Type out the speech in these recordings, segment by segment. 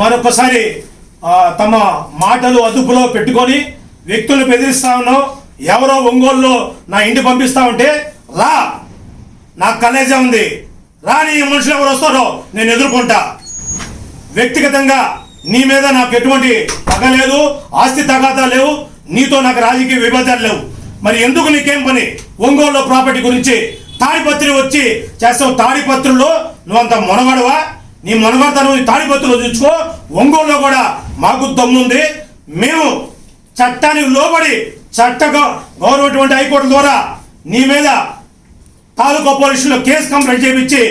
మరొకసారి తమ మాటలు అదుపులో పెట్టుకొని వ్యక్తులు బెదిరిస్తా ఉన్నావు. ఎవరో ఒంగోలులో నా ఇంటి పంపిస్తా ఉంటే రా. నాకు కలేజా ఉంది. రాని ఈ మనుషులు ఎవరు వస్తారో నేను ఎదుర్కొంటా. వ్యక్తిగతంగా నీ మీద నాకు ఎటువంటి పగ లేదు ఆస్తి తగాదా లేవు నీతో నాకు రాజకీయ విభేదాలు లేవు. మరి ఎందుకు నీకేం పని? ఒంగోలులో ప్రాపర్టీ గురించి తాడిపత్రి వచ్చి చేస్తావు తాడిపత్రుల్లో నువ్వంత మొనగడవా? నీ మొనగడతను నీ తాడిపత్రులు చూసుకో. ఒంగోలులో కూడా మాకు దమ్ముంది. మేము చట్టానికి లోబడి చట్ట గౌరవటువంటి హైకోర్టు ద్వారా నీ మీద తాలూకా పోలీసులు కేసు కంప్లైంట్ చేయించి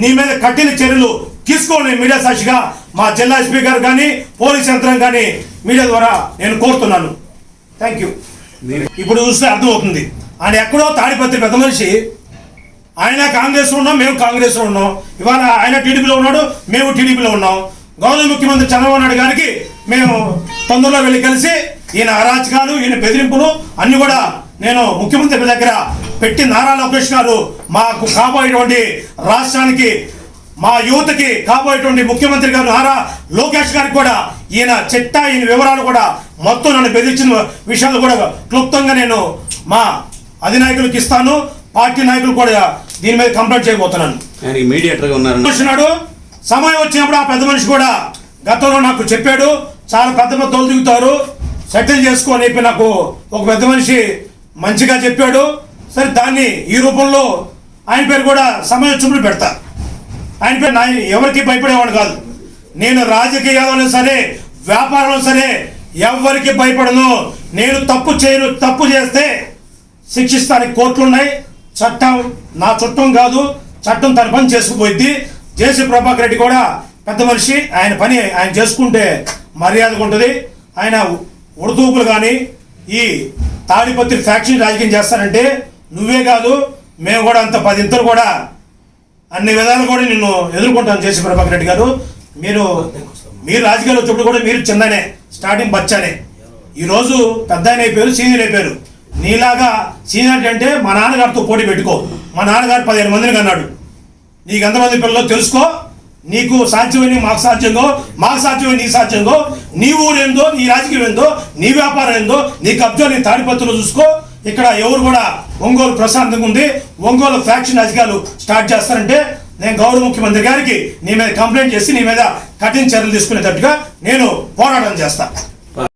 నీ మీద కఠిన చర్యలు తీసుకోండి మీడియా సాక్షిగా. మా జిల్లా స్పీకర్ కానీ పోలీస్ యంత్రం కానీ మీడియా ద్వారా నేను కోరుతున్నాను. థ్యాంక్ యూ ఇప్పుడు చూస్తే అర్థమవుతుంది. ఆయన ఎక్కడో తాడిపత్రి పెద్ద మనిషి ఆయన కాంగ్రెస్ ఉన్నాం మేము కాంగ్రెస్లో ఉన్నాం. ఇవాళ ఆయన టీడీపీలో ఉన్నాడు మేము టీడీపీలో ఉన్నాం. గౌరవ ముఖ్యమంత్రి చంద్రబాబు నాయుడు గారికి మేము తొందరలో వెళ్ళి కలిసి ఈయన అరాచకాలు ఈయన బెదిరింపులు అన్ని కూడా నేను ముఖ్యమంత్రి దగ్గర పెట్టి నారా లోకేష్ గారు మాకు కాబోయేటువంటి రాష్ట్రానికి మా యువతకి కాబోయేటువంటి ముఖ్యమంత్రి గారు నారా లోకేష్ గారికి కూడా ఈయన చెట్ట ఈయన వివరాలు కూడా మొత్తం నన్ను బెదిరించిన విషయాలు కూడా క్లుప్తంగా నేను మా అధినాయకులకు ఇస్తాను. పార్టీ నాయకులు కూడా దీని మీద కంప్లైంట్ చేయబోతున్నాను. ఆయనకి మీడియేటర్గా ఉన్నారన్న మనిషినాడు సమయం వచ్చినప్పుడు ఆ పెద్ద మనిషి కూడా గతంలో నాకు చెప్పాడు చాలా పెద్ద పెద్ద తోలు దిగుతారు సెటిల్ చేసుకో అని చెప్పి నాకు ఒక పెద్ద మనిషి మంచిగా చెప్పాడు. సరే దాన్ని ఈ రూపంలో ఆయన పేరు కూడా సమయం వచ్చినప్పుడు పెడతా. ఆయన పేరు నా ఎవరికి భయపడేవాడు కాదు. నేను రాజకీయాలలో సరే వ్యాపారంలో సరే ఎవరికి భయపడను. నేను తప్పు చేయను తప్పు చేస్తే శిక్షిస్తానికి కోర్టులు ఉన్నాయి చట్టం నా చుట్టం కాదు చట్టం తన పని చేసుకుపోయింది జేసీ ప్రభాకర్ రెడ్డి కూడా పెద్ద మనిషి ఆయన పని ఆయన చేసుకుంటే మర్యాదగా ఉంటుంది. ఆయన ఉడతూపులు కానీ ఈ తాడిపత్రి ఫ్యాక్షన్ రాజకీయం చేస్తానంటే నువ్వే కాదు మేము కూడా అంత పదింతలు కూడా అన్ని విధాలు కూడా నిన్ను ఎదుర్కొంటాను జేసీ ప్రభాకర్ రెడ్డి గారు. మీరు మీరు రాజకీయాలు వచ్చినప్పుడు కూడా మీరు చిన్ననే స్టార్టింగ్ బచ్చానే. ఈరోజు పెద్ద అయిపోయారు సీనియర్ అయిపోయారు. నీలాగా సీనియర్ అంటే మా నాన్నగారితో పోటీ పెట్టుకో. మా నాన్నగారు పదిహేను మందిని కన్నాడు. నీకు ఎంతమంది పిల్లలు తెలుసుకో? నీకు సాధ్యమని మాకు సాధ్యంగో? మాకు సాధ్యమని నీ సాధ్యంగో? నీ ఊరేందో నీ రాజకీయం ఏందో? నీ వ్యాపారం ఏందో? నీ కబ్జా నీ తాడిపత్రులు చూసుకో. ఇక్కడ ఎవరు కూడా ఒంగోలు ప్రశాంతంగా ఉంది ఒంగోలు ఫ్యాక్షన్ అధికారులు స్టార్ట్ చేస్తారంటే నేను గౌరవ ముఖ్యమంత్రి గారికి నీ మీద కంప్లైంట్ చేసి నీ మీద కఠిన చర్యలు తీసుకునేటట్టుగా నేను పోరాటం చేస్తాను